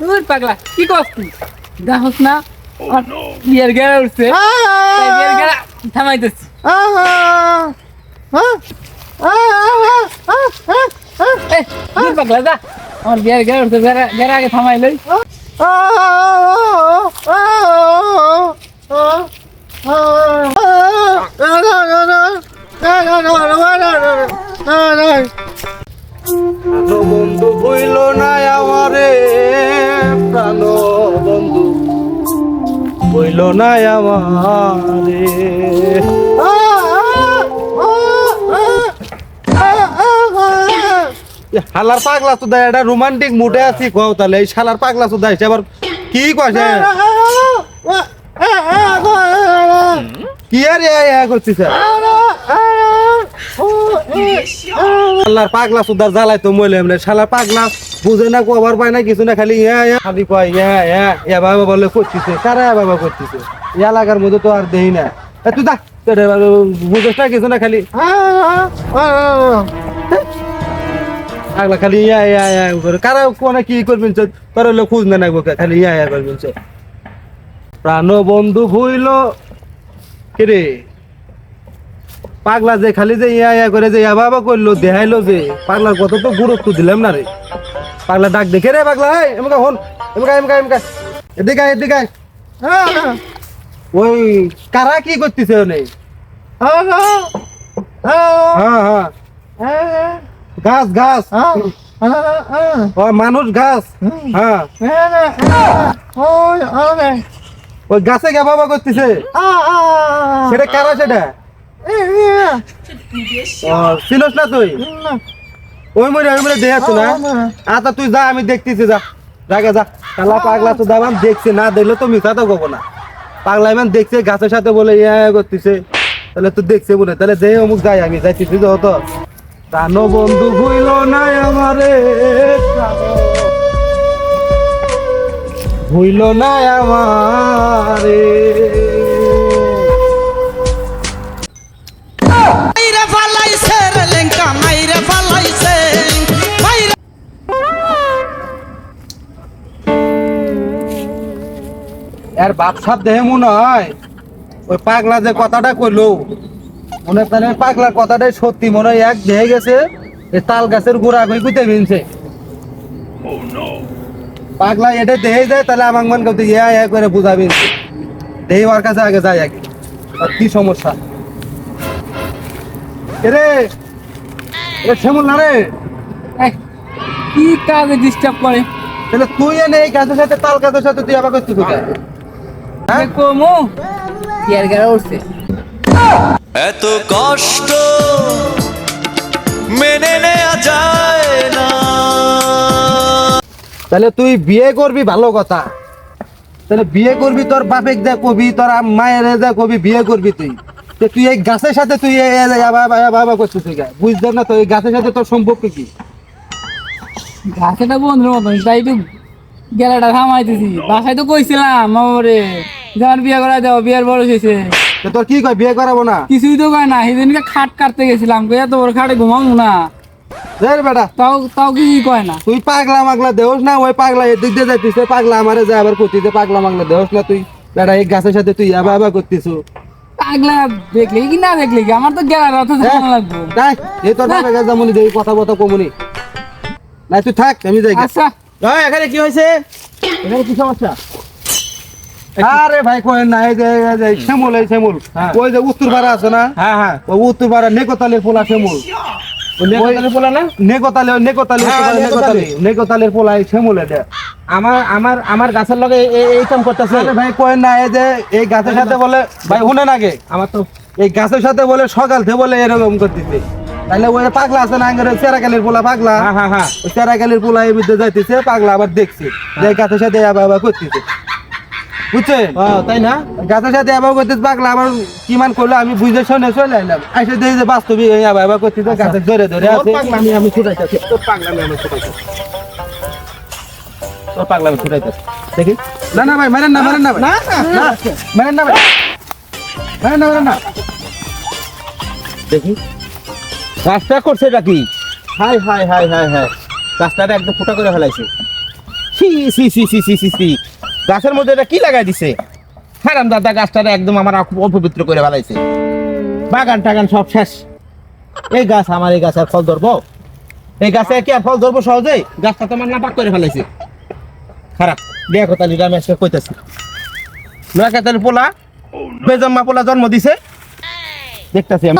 দূর পাগলা কি করছ তুই দেখছ না বিয়ার গেড়া উঠছে বিয়ার গেড়া থামাইতেছি দূর পাগলা যা আমার বিয়ার গেড়া উঠছে গেড়া আগে থামাইলই বন্ধু ভুইল না আমারে প্রাণ বন্ধু ভুইল না আমারে হালার পাগলা তো এটা রোমান্টিক মুডে আছি কও তাহলে এই শালার পাগলা তো দেয় আবার কি কইছে কি আর করছিস আল্লাহর পাগলা সুদার জ্বালাই তো মইলে এমনি পাগলা। বুঝে না কবার পায় না কিছু না খালি ইয়া ইয়া খালি কয় ইয়া ইয়া ইয়া বাবা বলে করতেছে কারা ইয়া বাবা করতেছে? এলাকার মধ্যে তো আর দেই না। তুই দা বুঝোস না কিছু না খালি। পাগলা খালি ইয়া ইয়া ইয়া করে। কারা কোনে কি করবেন তোর হলে খুঁজ না খালি ইয়া ইয়া করবেন প্রাণ বন্ধু ভুইল কিরে পাগলা যে খালি যে ইয়া ইয়া করে যে ইয়া বাবা করল, দেখাইলো যে, পাগলার কত তো গুরুত্ব দিলাম না রে। পাগলা ডাক দেখে রে পাগলা, এই, এমকা হন, এমকা এমকা এমকা। এদিকে এদিকে। ওই কারা কি করতেছে ওনে? হ্যাঁ হ্যাঁ ঘাস ঘাস মানুষ ঘাস হ্যাঁ। ওই গাছে গে বাবা করতেছে। সেটা কারা সেটা? চিনস না তুই? ওই মরে ওই মরে দেখছ না? আচ্ছা তুই যা আমি দেখতেছি যা। জায়গা যা। কালা পাগলা তো দাম দেখছি না দেখলে তো মিথ্যা তো কব না। পাগলা ইমান দেখছে গাছের সাথে বলে ইয়া করতেছে। তাহলে তুই দেখছে বলে তাহলে যে অমুক যাই আমি যাইতেছি তো তো প্রাণ বন্ধু ভুইল না আমারে। ভুইল না আমারে। মাইরে ফালাইছে রে লেঙ্কা মাইরে ফালাইছে। মাইরে এর বাপ দেহে মনে হয় ওই পাগলা যে কথাটা কইলো। মনে হয় পাগলার কথাটাই সত্যি মনে হয় এক দেহে গেছে তাল গাছের গোড়া কই কুইতে বিনছে পাগলা এটা দেহে যায় তাহলে আমার মন করতে ইয়া ইয়া করে বুঝাবি দেহি ওর কাছে আগে যায় আগে আর কি সমস্যা? এরে এ শ্যামল না রে? এই, কি কাজে ডিস্টার্ব করে? তাহলে তুই এনে এই গাছের সাথে তাল গাছের সাথে তুই আবার কোথায়? হ্যাঁ কমু? বিয়ের গেড়া উঠছে? এত কষ্ট তাহলে তুই বিয়ে করবি ভালো কথা। তাহলে বিয়ে করবি তোর বাপেক যা কবি তোর মায়ের যা কবি বিয়ে করবি তুই। তুই এই গাছের সাথে তুই বাবা করছিস তুই বুঝতে না তো এই গাছের সাথে তোর সম্পর্ক কি? গাছেটা বন্ধুর মতন তাই একটু গেলাটা থামাইতেছি। বাসায় তো কইছিলাম মামারে যার বিয়ে করা দাও বিয়ের বয়স হয়েছে তো তোর কি কয় বিয়ে করাবো না? কিছুই তো কয় না সেদিনকে খাট কাটতে গেছিলাম এত বড় খাটে ঘুমাবো না। রে বেটা তাও তাও কিছুই কয় না? তুই পাগলা মাগলা দেহস না ওই পাগলা এদিক দিয়ে যাইতিস পাগলা আমারে যা আবার পাগলা মাগলা দেহস না তুই। বেটা এই গাছের সাথে তুই আবা আবা করতিস পাগলা দেখলে কি না দেখলে কি? আমার তো গেলার অত লাগবো তাই এই তোর যেমন দেই কথা কথা কমুনি। না তুই থাক আমি যাই। আচ্ছা। ভাই এখানে কি হয়েছে? এখানে কি সমস্যা? আরে ভাই কই না এই যে শ্যামল এই শ্যামল। ওই যে উত্তর পাড়া আছে না? হ্যাঁ হ্যাঁ। ওই উত্তর পাড়া নেকোতালের পোলা শ্যামল। আমার আমার আমার গাছের লগে এই- এই কাম করতেছে। ভাই কই না এই যে এই গাছের সাথে বলে ভাই শুনেন আগে। আমার তো এই গাছের সাথে বলে সকাল থেকে বলে এরকম করতেছে। তাহলে ওই পাগলা আছে না চেরাকালির পোলা পাগলা? হ্যাঁ হ্যাঁ হ্যাঁ। চেরাকালির পোলা এর যাইতেছে পাগলা আবার দেখছে। যে গাছের সাথে আবার করতেছে। বুঝছেন? তাই না? গাছের সাথে আবার পাগলা আমার কি মান করল আমি বুঝে শুনে চলে আইলাম আইসে দেখি যে আবার আবার করতেছে গাছের ধরে ধরে আছে। পাগলামি আমি ছুটাইতেছি। তোর পাগলামি আমি ছুটাইতেছি। তোর পাগলামি ছুটাইতেছি। দেখি। না না ভাই মারেন না মারেন না না না না। মারেন না ভাই। মারেন না মারেন না। দেখি। কাজটা করছে এটা কি? হাই হাই হাই হাই হাই। কাজটাটা একদম ফুটা করে ফেলাইছে। সি সি সি সি সি সি গাছের মধ্যে এটা কি লাগাই দিছে? হারাম দাদা, গাছটারে একদম আমার অপবিত্র করে ফেলাইছে। বাগান টাগান সব শেষ। এই গাছ আমার, এই গাছ আর ফল ধরবো? এই গাছে কি আর ফল ধরবো সহজেই? গাছটা তো আমার নাপাক করে ফেলাইছে। খারাপ। দেখো তাহলে আজকে কইতাছি। তাহলে পোলা, বেজম্মা পোলা জন্ম দিছে। দেখতাছি আমি।